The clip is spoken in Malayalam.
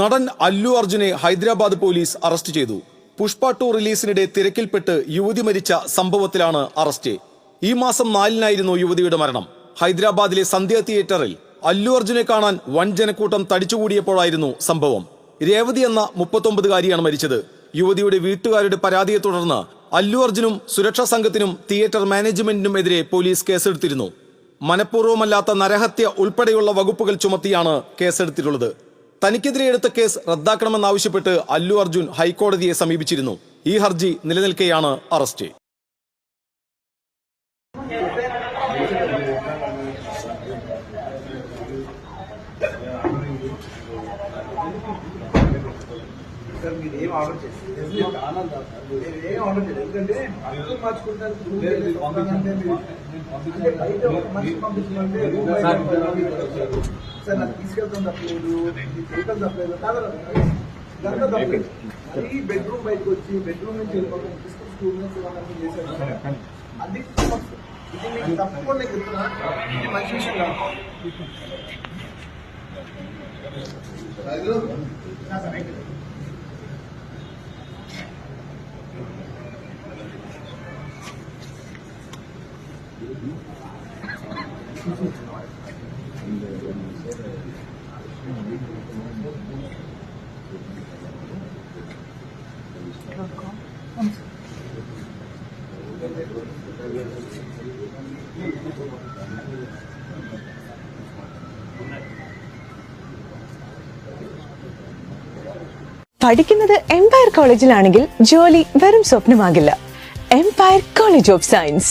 നടൻ അല്ലു അർജുനെ ഹൈദരാബാദ് പോലീസ് അറസ്റ്റ് ചെയ്തു. പുഷ്പ ടു റിലീസിനിടെ തിരക്കിൽപ്പെട്ട് യുവതി മരിച്ച സംഭവത്തിലാണ് അറസ്റ്റ്. ഈ മാസം നാലിനായിരുന്നു യുവതിയുടെ മരണം. ഹൈദരാബാദിലെ സന്ധ്യ തിയേറ്ററിൽ അല്ലു അർജുനെ കാണാൻ വൻ ജനക്കൂട്ടം തടിച്ചുകൂടിയപ്പോഴായിരുന്നു സംഭവം. രേവതി എന്ന മുപ്പത്തൊമ്പതുകാരിയാണ് മരിച്ചത്. യുവതിയുടെ വീട്ടുകാരുടെ പരാതിയെ തുടർന്ന് അല്ലു അർജുനും സുരക്ഷാ സംഘത്തിനും തിയേറ്റർ മാനേജ്മെന്റിനും എതിരെ പോലീസ് കേസെടുത്തിരുന്നു. മനഃപൂർവമല്ലാത്ത നരഹത്യ ഉൾപ്പെടെയുള്ള വകുപ്പുകൾ ചുമത്തിയാണ് കേസെടുത്തിട്ടുള്ളത്. തനിക്കെതിരെ എടുത്ത കേസ് റദ്ദാക്കണമെന്നാവശ്യപ്പെട്ട് അല്ലു അർജുൻ ഹൈക്കോടതിയെ സമീപിച്ചിരുന്നു. ഈ ഹർജി നിലനിൽക്കെയാണ് അറസ്റ്റ്. సార్ మీరు ఏం ఆర్డర్ చేస్తారు మీరు ఏం ఆర్డర్ చేయలేదు. ఎందుకంటే అర్థం. సార్ నాకు తీసుకెళ్తాం తప్పలేదు. చేయటం తప్పలేదు. కాదు దాంట్లో తప్పలేదు. మరీ బెడ్రూమ్ బయటకు వచ్చి బెడ్రూమ్ నుంచి వెళ్ళిపోతాం తీసుకొని స్కూల్ నుంచి ఇవన్నీ చేశారు. అది సమస్య. ఇది మీకు తప్పకుండా నేను చెప్తున్నా. ఇది మంచి విషయం కాదు. నా പഠിക്കുന്നത് എംപയർ കോളേജിലാണെങ്കിൽ ജോലി വെറും സ്വപ്നമാകില്ല. Empire college of science